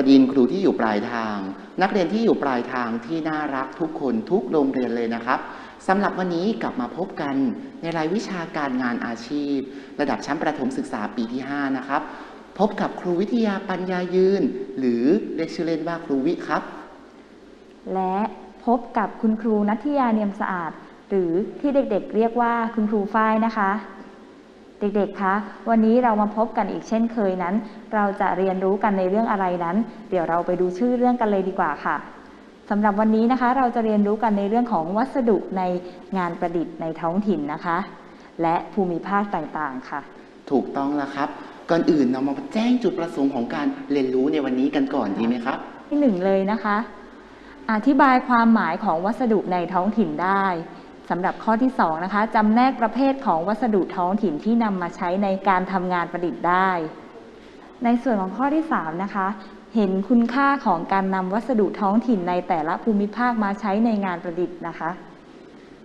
วดีคุณครูที่อยู่ปลายทาง นักเรียนที่อยู่ปลายทางที่น่ารักทุกคนทุกโรงเรียนเลยนะครับสำหรับวันนี้กลับมาพบกันในรายวิชาการงานอาชีพ ระดับชั้นประถมศึกษาปีที่ 5 นะครับ พบกับครูวิทยาปัญญายืน หรือเรียกชื่อเล่นว่าครูวิครับ และพบกับคุณครูนัทยาเนียมสะอาด หรือที่เด็กๆ เรียกว่าคุณครูฝ้ายนะคะ เด็กๆ คะ วันนี้เรามาพบกันอีกเช่นเคยนั้น เราจะเรียนรู้กันในเรื่องอะไรนั้น เดี๋ยวเราไปดูชื่อเรื่องกันเลยดีกว่าค่ะสำหรับวันนี้นะคะ เราจะเรียนรู้กันในเรื่องของวัสดุในงานประดิษฐ์ในท้องถิ่นนะคะ และภูมิภาคต่างๆ ค่ะ ถูกต้องแล้วครับ ก่อนอื่นเรามาแจ้งจุดประสงค์ของการเรียนรู้ในวันนี้กันก่อนดีไหมครับ ที่หนึ่งเลยนะคะ อธิบายความหมายของวัสดุในท้องถิ่นได้ สำหรับข้อที่สองนะคะจำแนกประเภทของวัสดุท้องถิ่นที่นำมาใช้ในการทำงานประดิษฐ์ได้ ในส่วนของข้อที่สามนะคะเห็นคุณค่าของการนำวัสดุท้องถิ่นในแต่ละภูมิภาคมาใช้ในงานประดิษฐ์นะคะ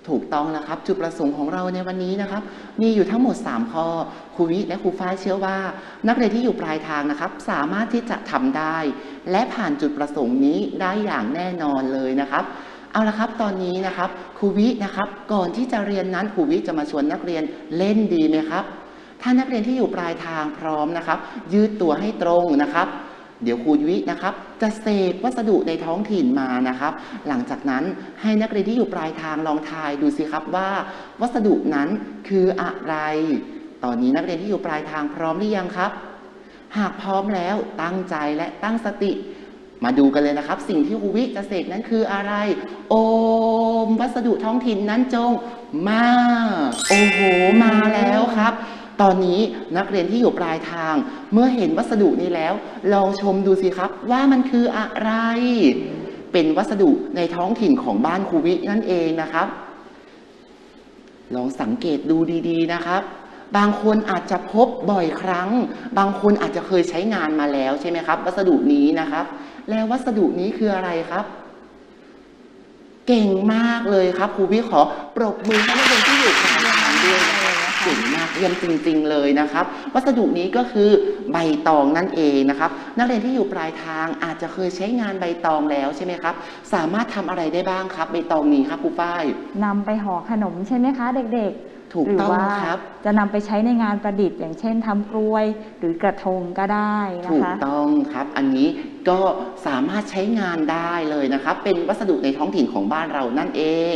ถูกต้องแล้วครับ จุดประสงค์ของเราในวันนี้นะครับ มีอยู่ทั้งหมด 3 ข้อครูวิและครูฝ้ายเชื่อว่า นักเรียนที่อยู่ปลายทางนะครับ สามารถที่จะทำได้ และผ่านจุดประสงค์นี้ได้อย่างแน่นอนเลยนะครับ เอาละครับตอนนี้นะครับครูวินะครับก่อนที่จะเรียนนั้นครูวิจะมาชวนนักเรียนเล่นดีไหมครับ ถ้านักเรียนที่อยู่ปลายทางพร้อมนะครับ ยืดตัวให้ตรงนะครับเดี๋ยวครูวินะครับ จะเสกวัสดุในท้องถิ่นมานะครับ หลังจากนั้นให้นักเรียนที่อยู่ปลายทางลองทายดูสิครับว่า วัสดุนั้นคืออะไร ตอนนี้นักเรียนที่อยู่ปลายทางพร้อมหรือยังครับ หากพร้อมแล้วตั้งใจและตั้งสติ มาดูกันเลยนะครับ สิ่งที่ครูวิจะเสกนั้นคืออะไร โอม วัสดุท้องถิ่นนั้นจง มา โอ้โห มาแล้วครับ ตอนนี้นักเรียนที่อยู่ปลายทาง เมื่อเห็นวัสดุนี้แล้ว ลองชมดูสิครับว่ามันคืออะไร เป็นวัสดุในท้องถิ่นของบ้านครูวินั่นเองนะครับ ลองสังเกตดูดีๆนะครับบางคนอาจจะพบบ่อยครั้ง บางคนอาจจะเคยใช้งานมาแล้วใช่ไหมครับ วัสดุนี้นะครับ แล้ววัสดุนี้คืออะไรครับ เก่งมากเลยครับครูวิขอปรบมือให้นักเรียนที่อยู่ปลายทางด้วยนะครับเก่งมากเยี่ยมจริง ๆ เลยนะครับ วัสดุนี้ก็คือใบตองนั่นเองนะครับ นักเรียนที่อยู่ปลายทางอาจจะเคยใช้งานใบตองแล้วใช่ไหมครับ สามารถทำอะไรได้บ้างครับ ใบตองนี้ครับครูฝ้ายนำไปห่อขนมใช่ไหมคะ เด็ก ถูๆกหรืต้องว่าครับ จะนำไปใช้ในงานประดิษฐ์ อย่างเช่นทำกลวยหรือกระทงก็ได้นะถูกคะ ต้องครับ อันนี้ก็สามารถใช้งานได้เลยนะครับ เป็นวัสดุในท้องถิ่นของบ้านเรานั่นเอง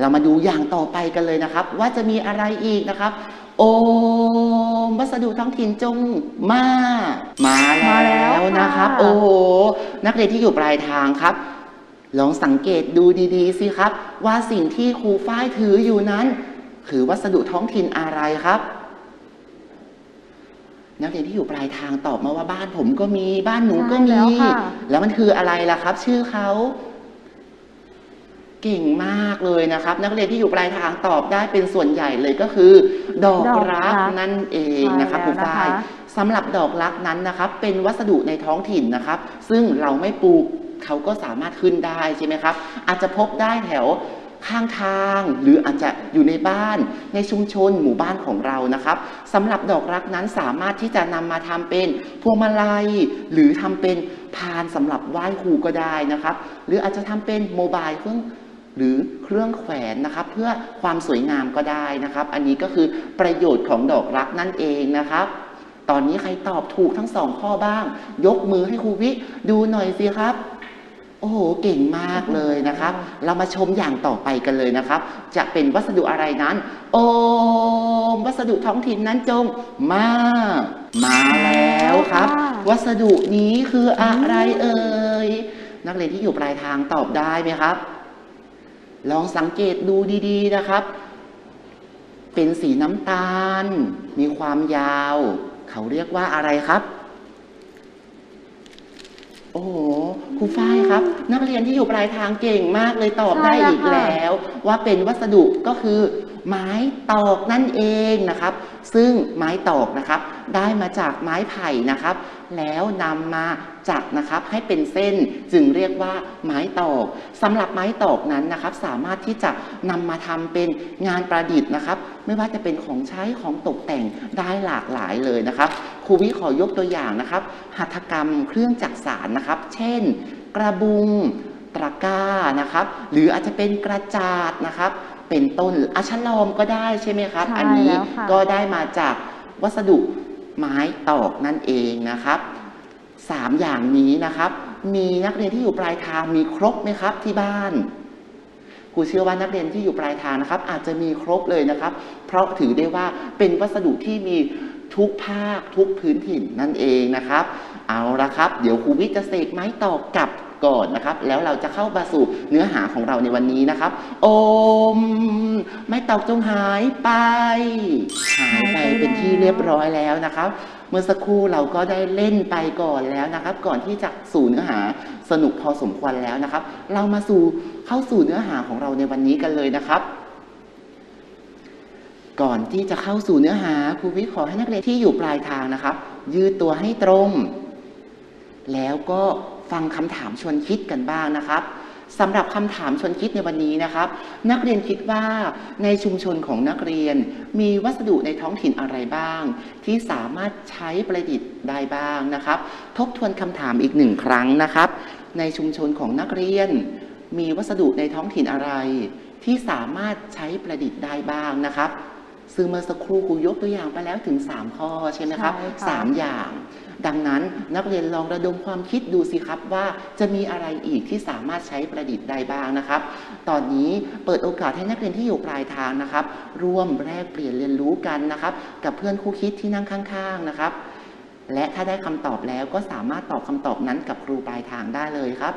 เรามาดูอย่างต่อไปกันเลยนะครับ ว่าจะมีอะไรอีกนะครับ โอมวัสดุท้องถิ่นจงมา มามาแล้แล้ววนะครับ ค่ะ โอ้โหนักเรียนที่อยู่ปลายทางครับ ลองสังเกตดูดีๆสิครับ ว่าสิ่งที่ครูฝ้ายถืออยู่นั้น คือวัสดุท้องถิ่นอะไรครับ นักเรียนที่อยู่ปลายทางตอบมาว่าบ้านผมก็มีบ้านหนูก็มีใช่แล้วค่ะแล้วมันคืออะไรล่ะครับ ชื่อเขาเก่งมากเลยนะครับ นักเรียนที่อยู่ปลายทางตอบได้เป็นส่วนใหญ่เลยก็คือ ดอกดอกรัรักกนั่นเองนะครับใช่ครูแล้วนะคะฝ้ายสำหรับดอกรักนั้นนะครับ เป็นวัสดุในท้องถิ่นนะครับ ซึ่งเราไม่ปลูกเขาก็สามารถขึ้นได้ใช่ไหมครับ อาจจะพบได้แถว ข้างทาง หรืออาจจะอยู่ในบ้าน ในชุมชนหมู่บ้านของเรานะครับสำหรับดอกรักนั้นสามารถที่จะนำมาทำเป็นพวงมาลัย หรือทำเป็นพานสำหรับไหว้ครูก็ได้นะครับ หรืออาจจะทำเป็นโมบายเครื่องหรือเครื่องแขวนนะครับ เพื่อความสวยงามก็ได้นะครับ อันนี้ก็คือประโยชน์ของดอกรักนั่นเองนะครับ ตอนนี้ใครตอบถูกทั้งสองข้อบ้าง ยกมือให้ครูวิดูหน่อยสิครับ โอ้โห เก่งมากเลยนะครับ เรามาชมอย่างต่อไปกันเลยนะครับ จะเป็นวัสดุอะไรนั้น โอมวัสดุท้องถิ่นนั้นจง มา มาแล้วครับค่ะวัสดุนี้คืออะไรเอ่ย นักเรียนที่อยู่ปลายทางตอบได้ไหมครับ ลองสังเกตดูดีๆนะครับ เป็นสีน้ำตาล มีความยาว เขาเรียกว่าอะไรครับ โอ้โห ครูฝ้ายครับ นักเรียนที่อยู่ปลายทางเก่งมากเลยตอบใช่ได้แล้วอีกค่ะแล้ว ว่าเป็นวัสดุก็คือไม้ตอกนั่นเองนะครับ ซึ่งไม้ตอกนะครับ ได้มาจากไม้ไผ่นะครับ แล้วนำมา จักนะครับให้เป็นเส้นจึงเรียกว่าไม้ตอกสำหรับไม้ตอกนั้นนะครับ สามารถที่จะนำมาทำเป็นงานประดิษฐ์นะครับ ไม่ว่าจะเป็นของใช้ของตกแต่งได้หลากหลายเลยนะครับครูวิขอยกตัวอย่างนะครับ หัตถกรรมเครื่องจักสานนะครับ เช่น กระบุงตะกร้านะครับ หรืออาจจะเป็นกระจาดนะครับ เป็นต้นอาชลอมก็ได้ใช่ไหมครับใช่อันี้แล้วค่ะก็ได้มาจากวัสดุไม้ตอกนั่นเองนะครับ สามอย่างนี้นะครับ มีนักเรียนที่อยู่ปลายทางมีครบไหมครับที่บ้านครูเชื่อว่านักเรียนที่อยู่ปลายทางนะครับ อาจจะมีครบเลยนะครับ เพราะถือได้ว่าเป็นวัสดุที่มีทุกภาคทุกพื้นถิ่นนั่นเองนะครับ เอาละครับ เดี๋ยวครูวิจะเสกไม้ตอกกลับก่อนนะครับ แล้วเราจะเข้ามาสู่เนื้อหาของเราในวันนี้นะครับ โอม ไม้ตอกจงหายไป หายไปเป็นที่เรียบร้อยแล้วนะครับ เมื่อสักครู่เราก็ได้เล่นไปก่อนแล้วนะครับ ก่อนที่จะสู่เนื้อหาสนุกพอสมควรแล้วนะครับ เรามาสู่เข้าสู่เนื้อหาของเราในวันนี้กันเลยนะครับ ก่อนที่จะเข้าสู่เนื้อหาครูวิทย์ขอให้นักเรียนที่อยู่ปลายทางนะครับ ยืดตัวให้ตรง แล้วก็ฟังคำถามชวนคิดกันบ้างนะครับ สำหรับคำถามชวนคิดในวันนี้นะครับ นักเรียนคิดว่าในชุมชนของนักเรียน มีวัสดุในท้องถิ่นอะไรบ้าง ที่สามารถใช้ประดิษฐ์ได้บ้างนะครับ ทบทวนคำถามอีกหนึ่งครั้งนะครับ ในชุมชนของนักเรียน มีวัสดุในท้องถิ่นอะไร ที่สามารถใช้ประดิษฐ์ได้บ้างนะครับ ซึ่งเมื่อสักครู่ครูยกตัวอย่างไปแล้วถึง 3 ข้อใช่ไหมครับใช่ค่ะ สามอย่าง ดังนั้นนักเรียนลองระดมความคิดดูสิครับว่าจะมีอะไรอีกที่สามารถใช้ประดิษฐ์ได้บ้างนะครับ ตอนนี้เปิดโอกาสให้นักเรียนที่อยู่ปลายทางนะครับ ร่วมแลกเปลี่ยนเรียนรู้กันนะครับ กับเพื่อนคู่คิดที่นั่งข้างๆนะครับ และถ้าได้คำตอบแล้วก็สามารถตอบคำตอบนั้นกับครูปลายทางได้เลยครับ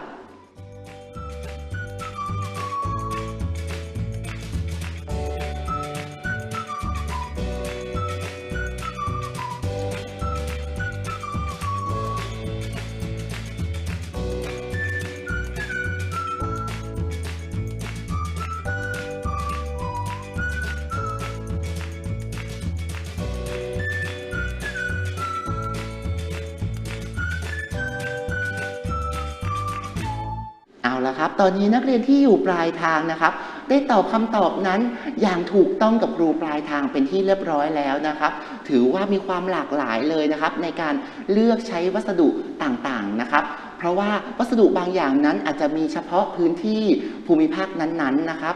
ละครับ ตอนนี้นักเรียนที่อยู่ปลายทางนะครับ ได้ตอบคำตอบนั้นอย่างถูกต้องกับครูปลายทางเป็นที่เรียบร้อยแล้วนะครับ ถือว่ามีความหลากหลายเลยนะครับ ในการเลือกใช้วัสดุต่างๆนะครับ เพราะว่าวัสดุบางอย่างนั้นอาจจะมีเฉพาะพื้นที่ภูมิภาคนั้นๆนะครับ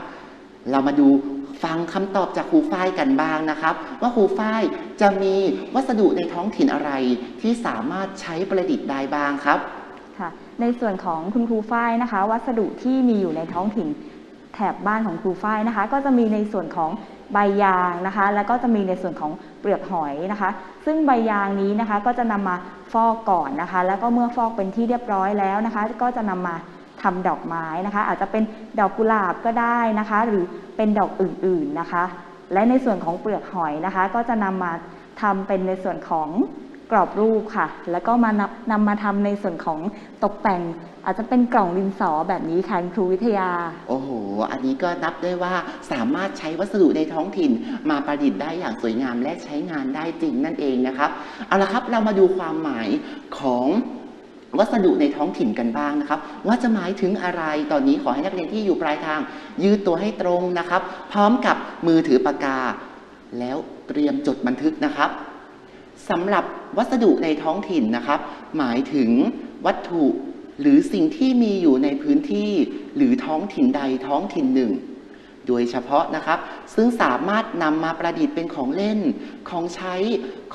เรามาดูฟังคำตอบจากครูฝ้ายกันบ้างนะครับ ว่าครูฝ้ายจะมีวัสดุในท้องถิ่นอะไรที่สามารถใช้ประดิษฐ์ได้บ้างครับ ในส่วนของคุณครูฝ้ายนะคะ วัสดุที่มีอยู่ในท้องถิ่นแถบบ้านของครูฝ้ายนะคะ ก็จะมีในส่วนของใบยางนะคะ แล้วก็จะมีในส่วนของเปลือกหอยนะคะ ซึ่งใบยางนี้นะคะก็จะนำมาฟอกก่อนนะคะ แล้วก็เมื่อฟอกเป็นที่เรียบร้อยแล้วนะคะ ก็จะนำมาทำดอกไม้นะคะ อาจจะเป็นดอกกุหลาบก็ได้นะคะ หรือเป็นดอกอื่นๆนะคะ และในส่วนของเปลือกหอยนะคะ ก็จะนำมาทำเป็นในส่วนของ กรอบรูปค่ะ แล้วก็มานำนำมาทำในส่วนของตกแต่ง อาจจะเป็นกล่องดินสอแบบนี้ค่ะคุณครูวิทยา โอ้โห อันนี้ก็นับได้ว่าสามารถใช้วัสดุในท้องถิ่น มาประดิษฐ์ได้อย่างสวยงามและใช้งานได้จริงนั่นเองนะครับ เอาละครับเรามาดูความหมายของวัสดุในท้องถิ่นกันบ้างนะครับ ว่าจะหมายถึงอะไรตอนนี้ขอให้นักเรียนที่อยู่ปลายทาง ยืดตัวให้ตรงนะครับ พร้อมกับมือถือปากกา แล้วเตรียมจดบันทึกนะครับ สำหรับวัสดุในท้องถิ่นนะครับ หมายถึงวัตถุหรือสิ่งที่มีอยู่ในพื้นที่ หรือท้องถิ่นใดท้องถิ่นหนึ่ง โดยเฉพาะนะครับ ซึ่งสามารถนำมาประดิษฐ์เป็นของเล่น ของใช้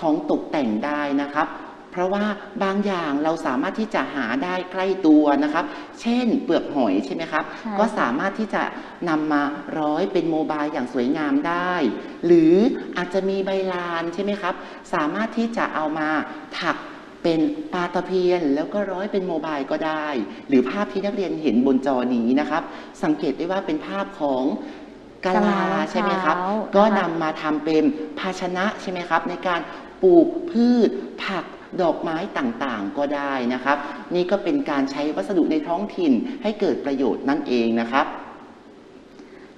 ของตกแต่งได้นะครับ เพราะว่าบางอย่างเราสามารถที่จะหาได้ใกล้ตัวนะครับ เช่นเปลือกหอยใช่ไหมครับใช่ก็สามารถที่จะนำมาร้อยเป็นโมบายอย่างสวยงามได้ หรืออาจจะมีใบลานใช่ไหมครับ สามารถที่จะเอามาถักเป็นปลาตะเพียนแล้วก็ร้อยเป็นโมบายก็ได้ หรือภาพที่นักเรียนเห็นบนจอนี้นะครับ สังเกตได้ว่าเป็นภาพของกะลากะลาใช่ไหมครับมะพร้าวก็นะคะนำมาทำเป็นภาชนะใช่ไหมครับ ในการปลูกพืชผัก ดอกไม้ต่างๆ ก็ได้นะครับ นี่ก็เป็นการใช้วัสดุในท้องถิ่นให้เกิดประโยชน์นั่นเองนะครับ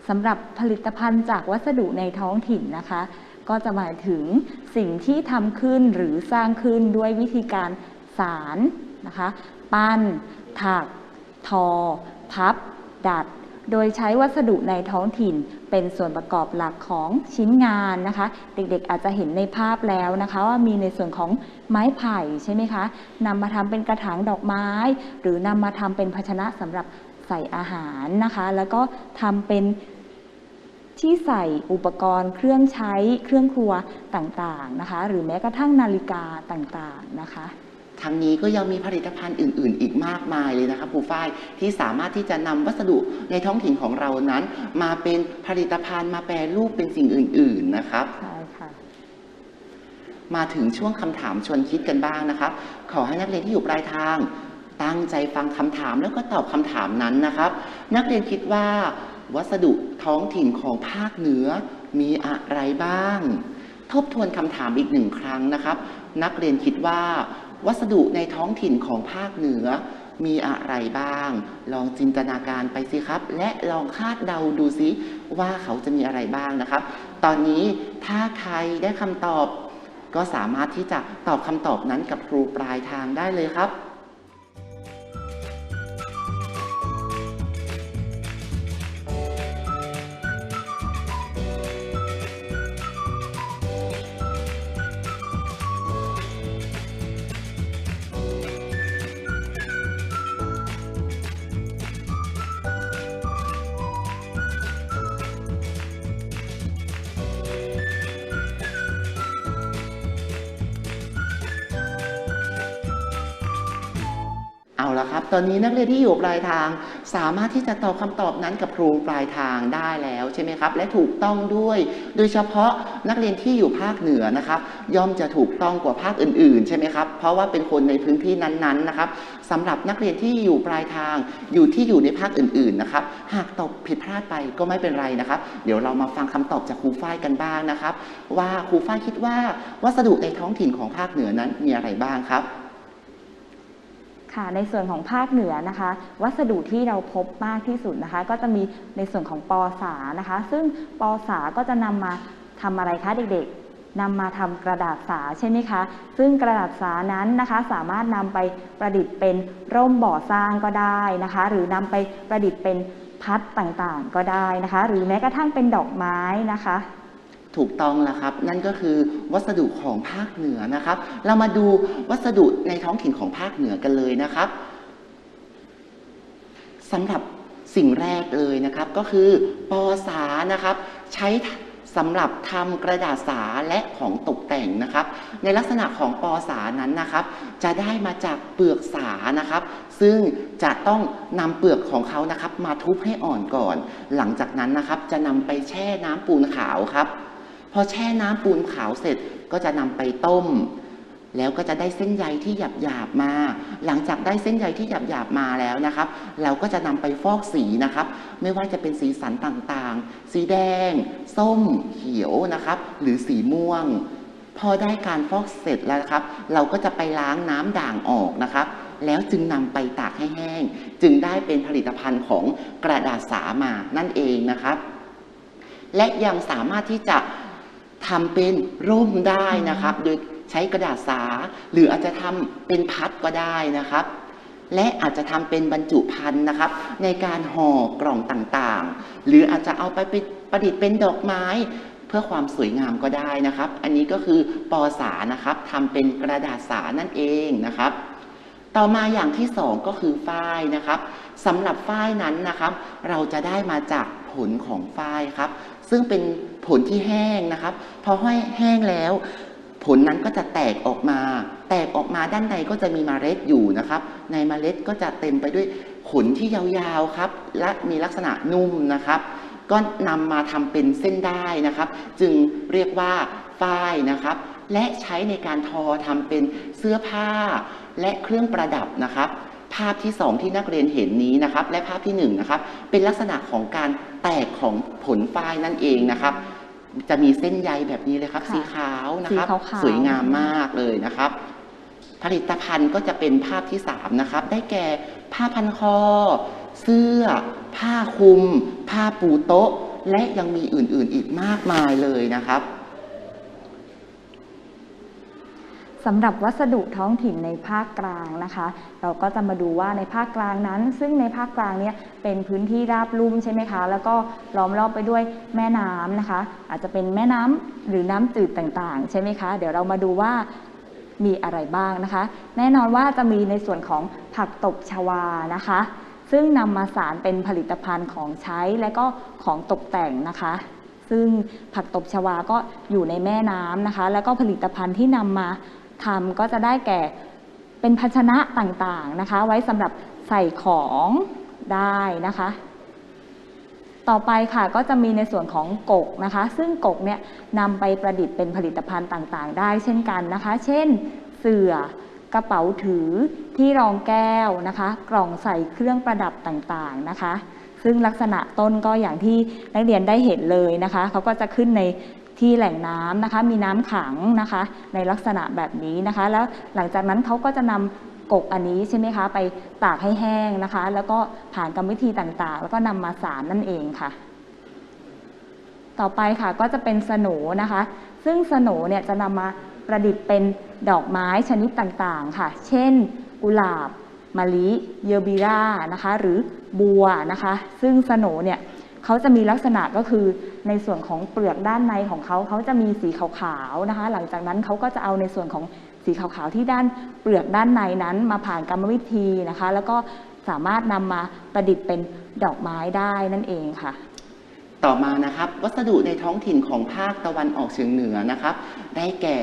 สำหรับผลิตภัณฑ์จากวัสดุในท้องถิ่นนะคะ ก็จะหมายถึงสิ่งที่ทำขึ้นหรือสร้างขึ้นด้วยวิธีการสารนะคะ ปั้น ถัก ทอ พับ ดัด โดยใช้วัสดุในท้องถิ่นเป็นส่วนประกอบหลักของชิ้นงานนะคะ เด็กๆอาจจะเห็นในภาพแล้วนะคะ ว่ามีในส่วนของไม้ไผ่ใช่ไหมคะนำมาทำเป็นกระถางดอกไม้ หรือนำมาทำเป็นภาชนะสำหรับใส่อาหารนะคะ แล้วก็ทำเป็นที่ใส่อุปกรณ์เครื่องใช้เครื่องครัวต่างๆนะคะ หรือแม้กระทั่งนาฬิกาต่างๆนะคะ ทั้งนี้ก็ยังมีผลิตภัณฑ์อื่น ๆ อีกมากมายเลยนะครับครูฝ้ายที่สามารถที่จะนำวัสดุในท้องถิ่นของเรานั้น มาเป็นผลิตภัณฑ์มาแปรรูปเป็นสิ่งอื่น ๆ นะครับใช่ค่ะมาถึงช่วงคำถามชวนคิดกันบ้างนะครับ ขอให้นักเรียนที่อยู่ปลายทาง ตั้งใจฟังคำถามแล้วก็ตอบคำถามนั้นนะครับ นักเรียนคิดว่า วัสดุท้องถิ่นของภาคเหนือมีอะไรบ้าง ทบทวนคำถามอีกหนึ่งครั้งนะครับ นักเรียนคิดว่า วัสดุในท้องถิ่นของภาคเหนือ มีอะไรบ้าง ลองจินตนาการไปสิครับ และลองคาดเดาดูซิว่าเขาจะมีอะไรบ้างนะครับ ตอนนี้ถ้าใครได้คำตอบ ก็สามารถที่จะตอบคำตอบนั้นกับครูปลายทางได้เลยครับ นนี้นักเรียนที่อยู่ปลายทาง สามารถที่จะตอบคำตอบนั้นกับครูปลายทางได้แล้วใช่ไหมครับ และถูกต้องด้วย โดยเฉพาะนักเรียนที่อยู่ภาคเหนือนะครับ ย่อมจะถูกต้องกว่าภาคอื่นๆใช่ไหมครับ เพราะว่าเป็นคนในพื้นที่นั้นๆนะครับสำหรับนักเรียนที่อยู่ปลายทาง อยู่ที่อยู่ในภาคอื่นๆนะครับ หากตอบผิดพลาดไปก็ไม่เป็นไรนะครับ เดี๋ยวเรามาฟังคำตอบจากครูฝ้ายกันบ้างนะครับ ว่าครูฝ้ายคิดว่าวัสดุในท้องถิ่นของภาคเหนือนั้นมีอะไรบ้างครับ ค่ะในส่วนของภาคเหนือนะคะ วัสดุที่เราพบมากที่สุดนะคะ ก็จะมีในส่วนของปอสานะคะ ซึ่งปอสาก็จะนำมาทำอะไรคะเด็กๆนำมาทำกระดาษสาใช่ไหมคะ ซึ่งกระดาษสานั้นนะคะ สามารถนำไปประดิษฐ์เป็นร่มบ่อสร้างก็ได้นะคะ หรือนำไปประดิษฐ์เป็นพัดต่างๆ ก็ได้นะคะ หรือแม้กระทั่งเป็นดอกไม้นะคะ ถูกต้องแล้วครับ นั่นก็คือวัสดุของภาคเหนือนะครับ เรามาดูวัสดุในท้องถิ่นของภาคเหนือกันเลยนะครับสำหรับสิ่งแรกเลยนะครับ ก็คือปอสานะครับ ใช้สำหรับทำกระดาษสาและของตกแต่งนะครับ ในลักษณะของปอสานั้นนะครับ จะได้มาจากเปลือกสานะครับ ซึ่งจะต้องนำเปลือกของเขานะครับ มาทุบให้อ่อนก่อน หลังจากนั้นนะครับ จะนำไปแช่น้ำปูนขาวครับ พอแช่น้ำปูนขาวเสร็จก็จะนำไปต้ม แล้วก็จะได้เส้นใยที่หยาบหยาบมา หลังจากได้เส้นใยที่หยาบหยาบมาแล้วนะครับ เราก็จะนำไปฟอกสีนะครับ ไม่ว่าจะเป็นสีสันต่างๆ สีแดง ส้ม เขียวนะครับ หรือสีม่วง พอได้การฟอกเสร็จแล้วครับ เราก็จะไปล้างน้ำด่างออกนะครับแล้วจึงนำไปตากให้แห้ง จึงได้เป็นผลิตภัณฑ์ของกระดาษสามานั่นเองนะครับ และยังสามารถที่จะ ทำเป็นร่มได้นะครับ โดยใช้กระดาษสา หรืออาจจะทำเป็นพัดก็ได้นะครับและอาจจะทำเป็นบรรจุภัณฑ์นะครับ ในการห่อกล่องต่างๆ หรืออาจจะเอาไปประดิษฐ์เป็นดอกไม้ เพื่อความสวยงามก็ได้นะครับ อันนี้ก็คือปอสานะครับทำเป็นกระดาษสานั่นเองนะครับ ต่อมาอย่างที่สองก็คือฝ้ายนะครับสำหรับฝ้ายนั้นนะครับ เราจะได้มาจากผลของฝ้ายครับ ซึ่งเป็น ผลที่แห้งนะครับพอห้อยแห้งแล้ว ผลนั้นก็จะแตกออกมา แตกออกมาด้านในก็จะมีเมล็ดอยู่นะครับ ในเมล็ดก็จะเต็มไปด้วยขนที่ยาวๆครับ และมีลักษณะนุ่มนะครับ ก็นำมาทำเป็นเส้นได้นะครับ จึงเรียกว่าฝ้ายนะครับ และใช้ในการทอทำเป็นเสื้อผ้าและเครื่องประดับนะครับ ภาพที่สองที่นักเรียนเห็นนี้นะครับ และภาพที่หนึ่งนะครับเป็นลักษณะของการแตกของผลฝ้ายนั่นเองนะครับ จะมีเส้นใยแบบนี้เลยครับ ค่ะสีขาวนะครับ สีขาวๆ สวยงามมากเลยนะครับ ผลิตภัณฑ์ก็จะเป็นภาพที่สามนะครับ ได้แก่ผ้าพันคอ เสื้อ ผ้าคลุม ผ้าปูโต๊ะ และยังมีอื่นๆอีกมากมายเลยนะครับ สำหรับวัสดุท้องถิ่นในภาคกลางนะคะ เราก็จะมาดูว่าในภาคกลางนั้น ซึ่งในภาคกลางเนี่ยเป็นพื้นที่ราบลุ่มใช่ไหมคะ แล้วก็ล้อมรอบไปด้วยแม่น้ำนะคะ อาจจะเป็นแม่น้ำหรือน้ำจืดต่างๆ ใช่ไหมคะ เดี๋ยวเรามาดูว่ามีอะไรบ้างนะคะ แน่นอนว่าจะมีในส่วนของผักตบชวานะคะ ซึ่งนำมาสารเป็นผลิตภัณฑ์ของใช้และก็ของตกแต่งนะคะ ซึ่งผักตบชวาก็อยู่ในแม่น้ำนะคะ แล้วก็ผลิตภัณฑ์ที่นำมา ทำก็จะได้แก่เป็นภาชนะต่างๆนะคะ ไว้สำหรับใส่ของได้นะคะ ต่อไปค่ะก็จะมีในส่วนของกกนะคะ ซึ่งกกเนี่ยนำไปประดิษฐ์เป็นผลิตภัณฑ์ต่างๆ ได้เช่นกันนะคะ เช่น เสื่อกระเป๋าถือที่รองแก้วนะคะ กล่องใส่เครื่องประดับต่างๆนะคะ ซึ่งลักษณะต้นก็อย่างที่นักเรียนได้เห็นเลยนะคะเขาก็จะขึ้นใน ที่แหล่งน้ำนะคะ มีน้ำขังนะคะ ในลักษณะแบบนี้นะคะ แล้วหลังจากนั้นเขาก็จะนำกกอันนี้ใช่ไหมคะไปตากให้แห้งนะคะ แล้วก็ผ่านกรรมวิธีต่างๆ แล้วก็นำมาสารนั่นเองค่ะ ต่อไปค่ะก็จะเป็นสโหนูนะคะ ซึ่งสโหนูเนี่ยจะนำมาประดิษฐ์เป็นดอกไม้ชนิดต่างๆค่ะ เช่น กุหลาบมะลิเยอร์บิรานะคะ หรือบัวนะคะ ซึ่งสโหนูเนี่ย เขาจะมีลักษณะก็คือในส่วนของเปลือกด้านในของเขาเขาจะมีสีขาวๆนะคะ หลังจากนั้นเขาก็จะเอาในส่วนของสีขาวๆที่ด้านเปลือกด้านในนั้นมาผ่านกรรมวิธีนะคะ แล้วก็สามารถนำมาประดิษฐ์เป็นดอกไม้ได้นั่นเองค่ะ ต่อมานะครับ วัสดุในท้องถิ่นของภาคตะวันออกเฉียงเหนือนะครับ ได้แก่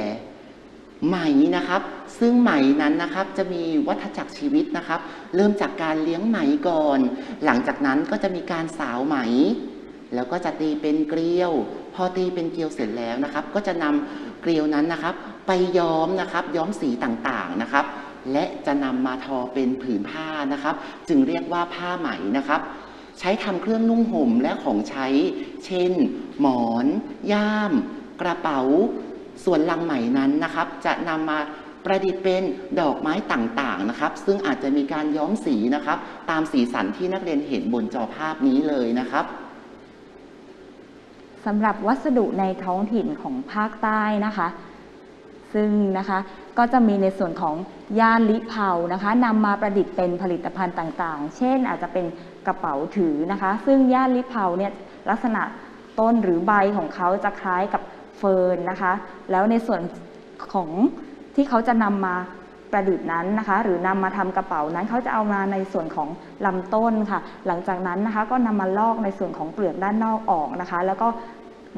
ไหมนะครับ ซึ่งไหมนั้นนะครับจะมีวัฏจักรชีวิตนะครับ เริ่มจากการเลี้ยงไหมก่อน หลังจากนั้นก็จะมีการสาวไหม แล้วก็จะตีเป็นเกลียว พอตีเป็นเกลียวเสร็จแล้วนะครับ ก็จะนำเกลียวนั้นนะครับ ไปย้อมนะครับ ย้อมสีต่างๆนะครับ และจะนำมาทอเป็นผืนผ้านะครับ จึงเรียกว่าผ้าไหมนะครับใช้ทำเครื่องนุ่งห่มและของใช้ เช่น หมอน ย่าม กระเป๋า ส่วนลังไหมนั้นนะครับ จะนำมาประดิษฐ์เป็นดอกไม้ต่างๆนะครับ ซึ่งอาจจะมีการย้อมสีนะครับ ตามสีสันที่นักเรียนเห็นบนจอภาพนี้เลยนะครับสำหรับวัสดุในท้องถิ่นของภาคใต้นะคะ ซึ่งนะคะก็จะมีในส่วนของย่านลิเผานะคะนำมาประดิษฐ์เป็นผลิตภัณฑ์ต่างๆ เช่นอาจจะเป็นกระเป๋าถือนะคะ ซึ่งย่านลิเผาเนี่ยลักษณะต้นหรือใบของเขาจะคล้ายกับ เฟิร์นนะคะ แล้วในส่วนของที่เขาจะนำมาประดิษฐ์นั้นนะคะ หรือนำมาทำกระเป๋านั้นเขาจะเอามาในส่วนของลำต้นค่ะ หลังจากนั้นนะคะก็นำมาลอกในส่วนของเปลือกด้านนอกออกนะคะ แล้วก็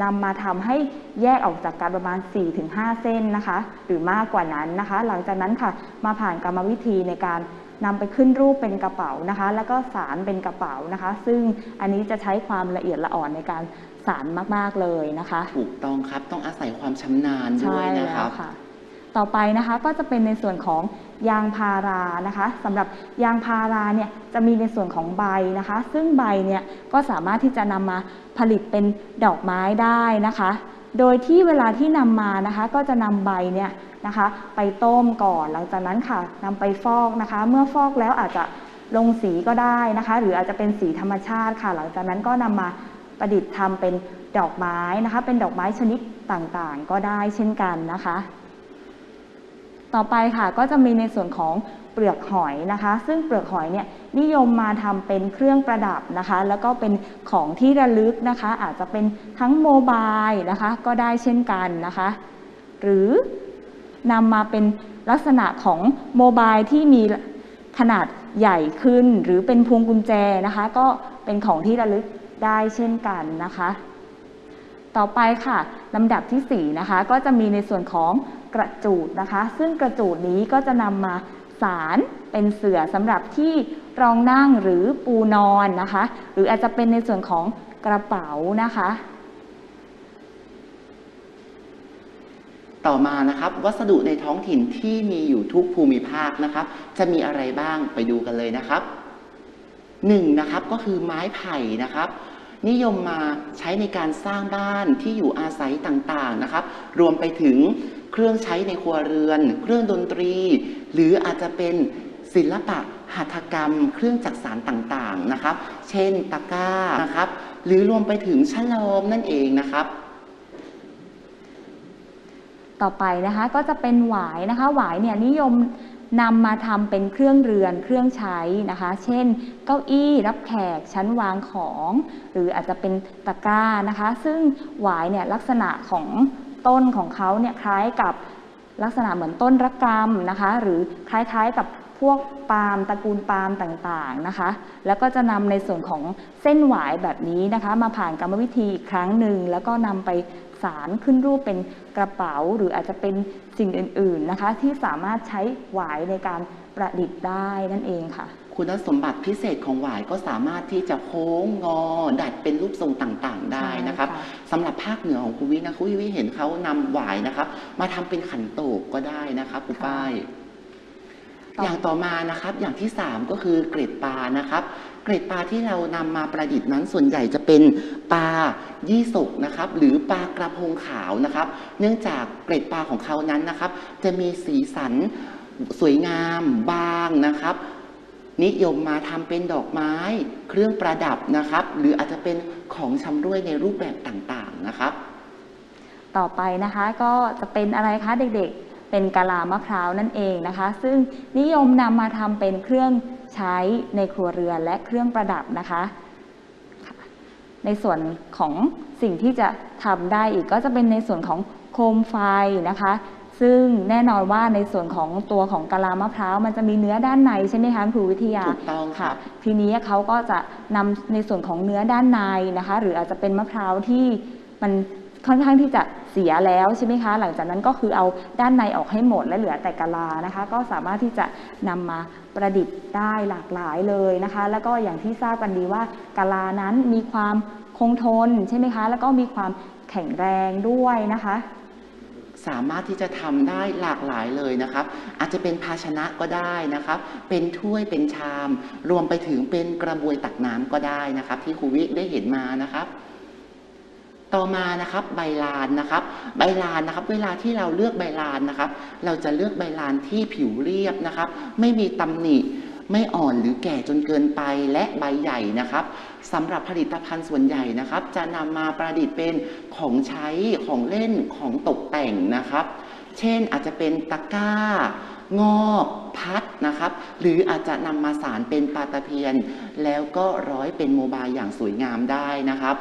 นำมาทำให้แยกออกจากกันประมาณ 4-5 เส้นนะคะ หรือมากกว่านั้นนะคะ หลังจากนั้นค่ะมาผ่านกรรมวิธีในการนำไปขึ้นรูปเป็นกระเป๋านะคะ แล้วก็สารเป็นกระเป๋านะคะ ซึ่งอันนี้จะใช้ความละเอียดละอ่อนในการ สารมากๆเลยนะคะ ถูกต้องครับต้องอาศัยความชำนาญด้วยนะแล้ครัวบค่ะต่อไปนะคะก็จะเป็นในส่วนของยางพารานะคะสำหรับยางพาราเนี่ยจะมีในส่วนของใบนะคะ ซึ่งใบเนี่ยก็สามารถที่จะนำมาผลิตเป็นดอกไม้ได้นะคะ โดยที่เวลาที่นำมานะคะก็จะนำใบเนี่ยนะคะ ไปต้มก่อนหลังจากนั้นค่ะนำไปฟอกนะคะ เมื่อฟอกแล้วอาจจะลงสีก็ได้นะคะ หรืออาจจะเป็นสีธรรมชาติค่ะ หลังจากนั้นก็นำมา ประดิษฐ์ทำเป็นดอกไม้นะคะ เป็นดอกไม้ชนิดต่างๆ ก็ได้เช่นกันนะคะ ต่อไปค่ะก็จะมีในส่วนของเปลือกหอยนะคะ ซึ่งเปลือกหอยเนี่ยนิยมมาทำเป็นเครื่องประดับนะคะ แล้วก็เป็นของที่ระลึกนะคะ อาจจะเป็นทั้งโมบายนะคะ ก็ได้เช่นกันนะคะ หรือนำมาเป็นลักษณะของโมบายที่มีขนาดใหญ่ขึ้น หรือเป็นพวงกุญแจนะคะ ก็เป็นของที่ระลึก ได้เช่นกันนะคะ ต่อไปค่ะลำดับที่4นะคะก็จะมีในส่วนของกระจูดนะคะ ซึ่งกระจูดนี้ก็จะนำมาสารเป็นเสื่อสำหรับที่รองนั่งหรือปูนอนนะคะ หรืออาจจะเป็นในส่วนของกระเป๋านะคะ ต่อมานะครับวัสดุในท้องถิ่นที่มีอยู่ทุกภูมิภาคนะครับ จะมีอะไรบ้างไปดูกันเลยนะครับหนึ่งนะครับก็คือไม้ไผ่นะครับ นิยมมาใช้ในการสร้างบ้านที่อยู่อาศัยต่างๆนะครับ รวมไปถึงเครื่องใช้ในครัวเรือน เครื่องดนตรี หรืออาจจะเป็นศิลปะหัตถกรรม เครื่องจักสานต่างๆนะครับ เช่นตะกร้านะครับ หรือรวมไปถึงฉลมนั่นเองนะครับต่อไปนะคะก็จะเป็นหวายนะคะหวายเนี่ยนิยม นำมาทำเป็นเครื่องเรือนเครื่องใช้นะคะ เช่น เก้าอี้รับแขกชั้นวางของ หรืออาจจะเป็นตะกร้านะคะ ซึ่งหวายเนี่ยลักษณะของต้นของเขาเนี่ยคล้ายกับลักษณะเหมือนต้นระกำนะคะ หรือคล้ายๆกับพวกปาล์มตระกูลปาล์มต่างๆนะคะ แล้วก็จะนำในส่วนของเส้นหวายแบบนี้นะคะ มาผ่านกรรมวิธีอีกครั้งหนึ่งแล้วก็นำไป สารขึ้นรูปเป็นกระเป๋า หรืออาจจะเป็นสิ่งอื่นๆนะคะ ที่สามารถใช้หวายในการประดิษฐ์ได้นั่นเองค่ะ คุณสมบัติพิเศษของหวายก็สามารถที่จะโค้งงอ ดัดเป็นรูปทรงต่างๆ ได้นะครับใช่ค่ะสำหรับภาคเหนือของคุณวินะคุณวิเห็นเขานำหวายนะครับ มาทำเป็นขันโตกก็ได้นะครับคุณป้ายต่อออย่างต่อมานะครับอย่างที่ 3 ก็คือเกร็ดปลานะครับ เกร็ดปลาที่เรานำมาประดิษฐ์นั้นส่วนใหญ่จะเป็นปลายี่สกนะครับ หรือปลากระพงขาวนะครับ เนื่องจากเกร็ดปลาของเขานั้นนะครับ จะมีสีสันสวยงามบางนะครับ นิยมมาทำเป็นดอกไม้ เครื่องประดับนะครับ หรืออาจจะเป็นของชำรวยในรูปแบบต่างๆนะครับ ต่อไปนะคะก็จะเป็นอะไรคะเด็กๆ เป็นกะลามะพร้าวนั่นเองนะคะ ซึ่งนิยมนำมาทำเป็นเครื่อง ใช้ในครัวเรือนและเครื่องประดับนะคะค่ะในส่วนของสิ่งที่จะทำได้อีกก็จะเป็นในส่วนของโคมไฟนะคะ ซึ่งแน่นอนว่าในส่วนของตัวของกะลามะพร้าวมันจะมีเนื้อด้านในใช่ไหมคะครูวิทยาถูกต้องคค่ะรับทีนี้เขาก็จะนำในส่วนของเนื้อด้านในนะคะ หรืออาจจะเป็นมะพร้าวที่มัน ค่อนข้างที่จะเสียแล้วใช่ไหมคะ หลังจากนั้นก็คือเอาด้านในออกให้หมดและเหลือแต่กะลานะคะ ก็สามารถที่จะนำมาประดิษฐ์ได้หลากหลายเลยนะคะ แล้วก็อย่างที่ทราบกันดีว่ากะลานั้นมีความคงทนใช่ไหมคะ แล้วก็มีความแข็งแรงด้วยนะคะ สามารถที่จะทำได้หลากหลายเลยนะครับ อาจจะเป็นภาชนะก็ได้นะครับ เป็นถ้วยเป็นชาม รวมไปถึงเป็นกระบวยตักน้ำก็ได้นะครับ ที่ครูวิได้เห็นมานะครับ ต่อมานะครับใบลานนะครับ ใบลานนะครับ เวลาที่เราเลือกใบลานนะครับ เราจะเลือกใบลานที่ผิวเรียบนะครับ ไม่มีตำหนิไม่อ่อนหรือแก่จนเกินไปและใบใหญ่นะครับสำหรับผลิตภัณฑ์ส่วนใหญ่นะครับ จะนำมาประดิษฐ์เป็นของใช้ของเล่นของตกแต่งนะครับ เช่นอาจจะเป็นตะกร้างอบพัดนะครับ หรืออาจจะนำมาสารเป็นปาตะเพียน แล้วก็ร้อยเป็นโมบายอย่างสวยงามได้นะครับ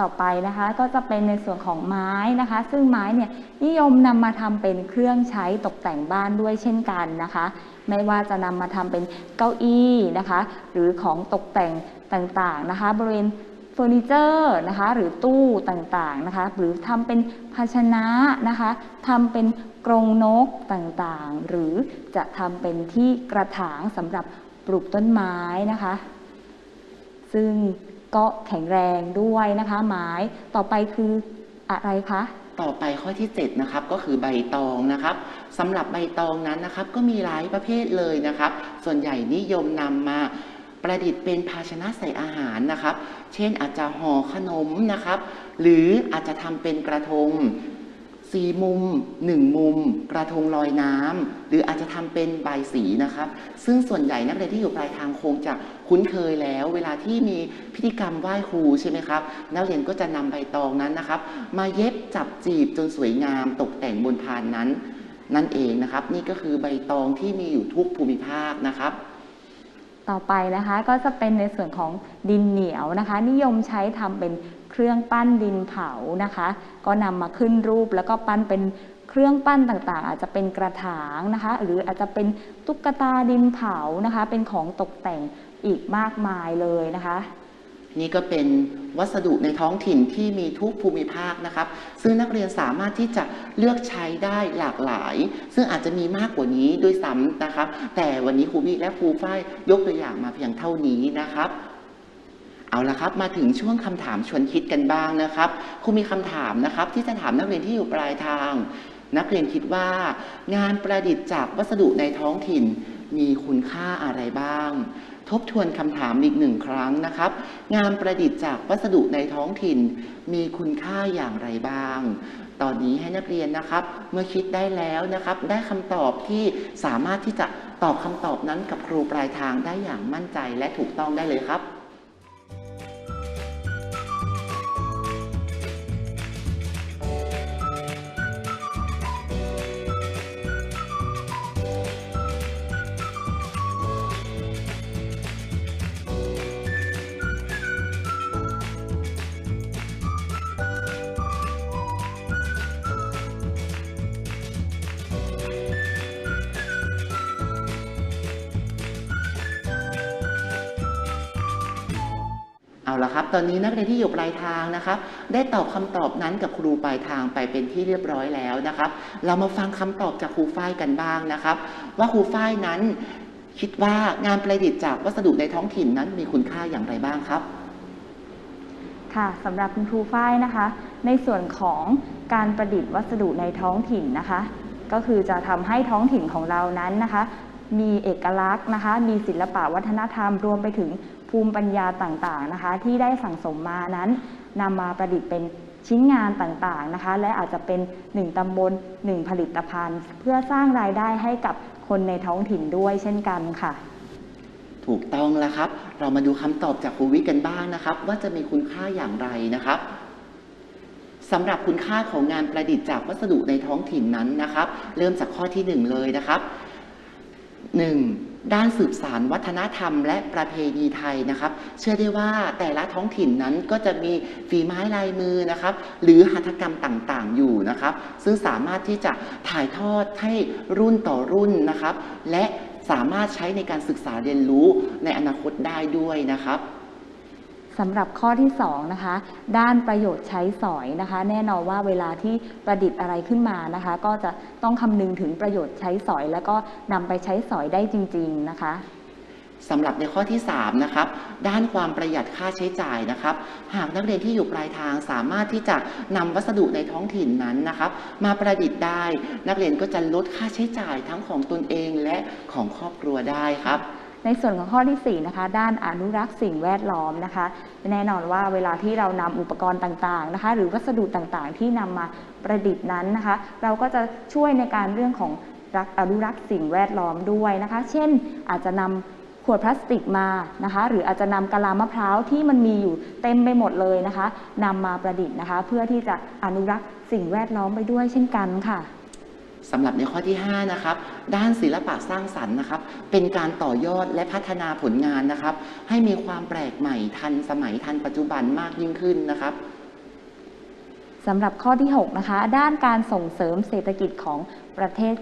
ต่อไปนะคะ ก็จะเป็นในส่วนของไม้นะคะ ซึ่งไม้เนี่ยนิยมนำมาทำเป็นเครื่องใช้ตกแต่งบ้านด้วยเช่นกันนะคะ ไม่ว่าจะนำมาทำเป็นเก้าอี้นะคะ หรือของตกแต่งต่างๆนะคะ บริเวณเฟอร์นิเจอร์นะคะหรือตู้ต่างๆนะคะ หรือทำเป็นภาชนะนะคะทำเป็นกรงนกต่างๆ หรือจะทำเป็นที่กระถางสำหรับปลูกต้นไม้นะคะ ซึ่ง ก็แข็งแรงด้วยนะคะไม้ต่อไปคืออะไรคะต่อไปข้อที่7นะครับก็คือใบตองนะครับสำหรับใบตองนั้นนะครับก็มีหลายประเภทเลยนะครับ ส่วนใหญ่นิยมนำมาประดิษฐ์เป็นภาชนะใส่อาหารนะครับ เช่นอาจจะห่อขนมนะครับ หรืออาจจะทำเป็นกระทง สี่มุมหนึ่งมุม กระทงลอยน้ำหรืออาจจะทำเป็นใบสีนะครับ ซึ่งส่วนใหญ่นักเรียนที่อยู่ปลายทางคงจะคุ้นเคยแล้ว เวลาที่มีพิธีกรรมไหว้ครูใช่ไหมครับนักเรียนก็จะนำใบตองนั้นนะครับ มาเย็บจับจีบจนสวยงาม ตกแต่งบนพานนั้น นั่นเองนะครับ นี่ก็คือใบตองที่มีอยู่ทุกภูมิภาคนะครับ ต่อไปนะคะก็จะเป็นในส่วนของดินเหนียวนะคะ นิยมใช้ทำเป็นเครื่องปั้นดินเผานะคะ ก็นำมาขึ้นรูปแล้วก็ปั้นเป็นเครื่องปั้นต่างๆ อาจจะเป็นกระถางนะคะ หรืออาจจะเป็นตุ๊กตาดินเผานะคะ เป็นของตกแต่งอีกมากมายเลยนะคะ นี่ก็เป็นวัสดุในท้องถิ่นที่มีทุกภูมิภาคนะครับ ซึ่งนักเรียนสามารถที่จะเลือกใช้ได้หลากหลาย ซึ่งอาจจะมีมากกว่านี้ด้วยซ้ำนะครับ แต่วันนี้ครูวิและครูฝ้ายยกตัวอย่างมาเพียงเท่านี้นะครับ เอาละครับมาถึงช่วงคำถามชวนคิดกันบ้างนะครับครูมีคำถามนะครับ ที่จะถามนักเรียนที่อยู่ปลายทาง นักเรียนคิดว่า งานประดิษฐ์จากวัสดุในท้องถิ่น มีคุณค่าอะไรบ้าง ทบทวนคำถามอีกหนึ่งครั้งนะครับ งานประดิษฐ์จากวัสดุในท้องถิ่น มีคุณค่าอย่างไรบ้าง ตอนนี้ให้นักเรียนนะครับ เมื่อคิดได้แล้วนะครับ ได้คำตอบที่สามารถที่จะตอบคำตอบนั้นกับครูปลายทางได้อย่างมั่นใจและถูกต้องได้เลยครับ ตอนนี้นักเรียนที่อยู่ปลายทางนะครับได้ตอบคำตอบนั้นกับครูปลายทางไปเป็นที่เรียบร้อยแล้วนะครับ เรามาฟังคำตอบจากครูฝ้ายกันบ้างนะครับ ว่าครูฝ้ายนั้นคิดว่างานประดิษฐ์จากวัสดุในท้องถิ่นนั้นมีคุณค่าอย่างไรบ้างครับ ค่ะสำหรับคุณครูฝ้ายนะคะ ในส่วนของการประดิษฐ์วัสดุในท้องถิ่นนะคะ ก็คือจะทำให้ท้องถิ่นของเรานั้นนะคะ มีเอกลักษณ์นะคะ มีศิลปะวัฒนธรรมรวมไปถึง ภูมิปัญญาต่างๆนะคะ ที่ได้สั่งสมมานั้นนำมาประดิษฐ์เป็นชิ้นงานต่างๆนะคะ และอาจจะเป็นหนึ่งตำบลหนึ่งผลิตภัณฑ์ เพื่อสร้างรายได้ให้กับคนในท้องถิ่นด้วยเช่นกันค่ะ ถูกต้องแล้วครับ เรามาดูคำตอบจากครูวิกันบ้างนะครับ ว่าจะมีคุณค่าอย่างไรนะครับสำหรับคุณค่าของงานประดิษฐ์จากวัสดุในท้องถิ่นนั้นนะครับ เริ่มจากข้อที่หนึ่งเลยนะครับหนึ่ง ด้านสืบสารวัฒนธรรม และประเพณีไทยนะครับ เชื่อได้ว่าแต่ละท้องถิ่นนั้นก็จะมีฝีไม้ลายมือนะครับ หรือหัตถกรรมต่างๆ อยู่นะครับ ซึ่งสามารถที่จะถ่ายทอดให้รุ่นต่อรุ่นนะครับ และสามารถใช้ในการศึกษาเรียนรู้ในอนาคตได้ด้วยนะครับ สำหรับข้อที่2นะคะด้านประโยชน์ใช้สอยนะคะ แน่นอนว่าเวลาที่ประดิษฐ์อะไรขึ้นมานะคะ ก็จะต้องคำนึงถึงประโยชน์ใช้สอย แล้วก็นำไปใช้สอยได้จริง ๆนะคะสำหรับในข้อที่ 3 นะครับ ด้านความประหยัดค่าใช้จ่ายนะครับ หากนักเรียนที่อยู่ปลายทางสามารถที่จะนำวัสดุในท้องถิ่นนั้นนะครับ มาประดิษฐ์ได้ นักเรียนก็จะลดค่าใช้จ่ายทั้งของตนเองและของครอบครัวได้ครับ ในส่วนของข้อที่ 4 นะคะ ด้านอนุรักษ์สิ่งแวดล้อมนะคะ แน่นอนว่าเวลาที่เรานำอุปกรณ์ต่างๆนะคะ หรือวัสดุต่างๆ ที่นำมาประดิษฐ์นั้นนะคะ เราก็จะช่วยในการเรื่องของรักอนุรักษ์สิ่งแวดล้อมด้วยนะคะ เช่น อาจจะนำขวดพลาสติกมานะคะ หรืออาจจะนำกะลามะพร้าวที่มันมีอยู่เต็มไปหมดเลยนะคะนำมาประดิษฐ์นะคะ เพื่อที่จะอนุรักษ์สิ่งแวดล้อมไปด้วยเช่นกันค่ะ สำหรับในข้อที่ 5 นะครับ ด้านศิลปะสร้างสรรค์นะครับ เป็นการต่อยอดและพัฒนาผลงานนะครับ ให้มีความแปลกใหม่ทันสมัยทันปัจจุบันมากยิ่งขึ้นนะครับสำหรับข้อที่ 6 นะคะ ด้านการส่งเสริมเศรษฐกิจของประเทศ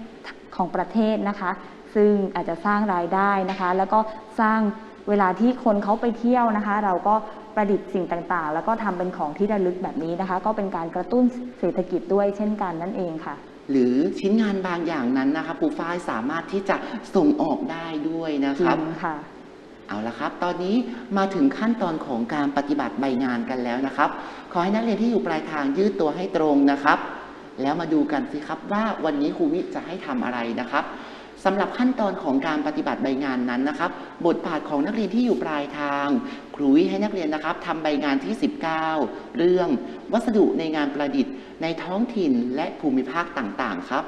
ของประเทศนะคะ ซึ่งอาจจะสร้างรายได้นะคะ แล้วก็สร้างเวลาที่คนเขาไปเที่ยวนะคะ เราก็ประดิษฐ์สิ่งต่างๆ แล้วก็ทำเป็นของที่ระลึกแบบนี้นะคะ ก็เป็นการกระตุ้นเศรษฐกิจด้วยเช่นกันนั่นเองค่ะ หรือชิ้นงานบางอย่างนั้นนะครับครูฝ้ายสามารถที่จะส่งออกได้ด้วยนะจคริรับงค่ะ เอาละครับ ตอนนี้มาถึงขั้นตอนของการปฏิบัติใบงานกันแล้วนะครับ ขอให้นักเรียนที่อยู่ปลายทางยืดตัวให้ตรงนะครับ แล้วมาดูกันสิครับว่าวันนี้ครูวิจะให้ทำอะไรนะครับ สำหรับขั้นตอนของการปฏิบัติใบงานนั้นนะครับ บทบาทของนักเรียนที่อยู่ปลายทาง ครูวิให้นักเรียนนะครับทำใบงานที่ 19 เรื่องวัสดุในงานประดิษฐ์ในท้องถิ่นและภูมิภาคต่างๆ ครับ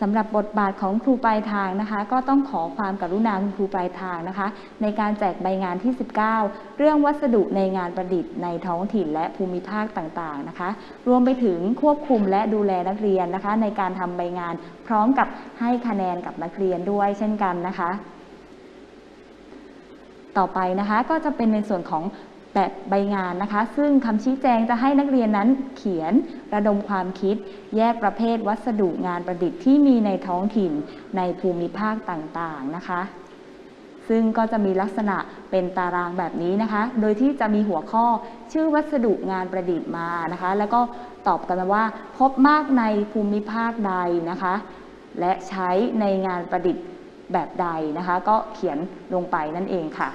สำหรับบทบาทของครูปลายทางนะคะ ก็ต้องขอความกรุณาคุณครูปลายทางนะคะ ในการแจกใบงานที่ 19 เรื่องวัสดุในงานประดิษฐ์ในท้องถิ่นและภูมิภาคต่างๆนะคะ รวมไปถึงควบคุมและดูแลนักเรียนนะคะ ในการทำใบงานพร้อมกับให้คะแนนกับนักเรียนด้วยเช่นกันนะคะ ต่อไปนะคะก็จะเป็นในส่วนของ แบบใบงานนะคะ ซึ่งคำชี้แจงจะให้นักเรียนนั้นเขียนระดมความคิด แยกประเภทวัสดุงานประดิษฐ์ที่มีในท้องถิ่นในภูมิภาคต่างๆนะคะ ซึ่งก็จะมีลักษณะเป็นตารางแบบนี้นะคะ โดยที่จะมีหัวข้อชื่อวัสดุงานประดิษฐ์มานะคะ แล้วก็ตอบกันมาว่าพบมากในภูมิภาคใดนะคะ และใช้ในงานประดิษฐ์แบบใดนะคะ ก็เขียนลงไปนั่นเองค่ะ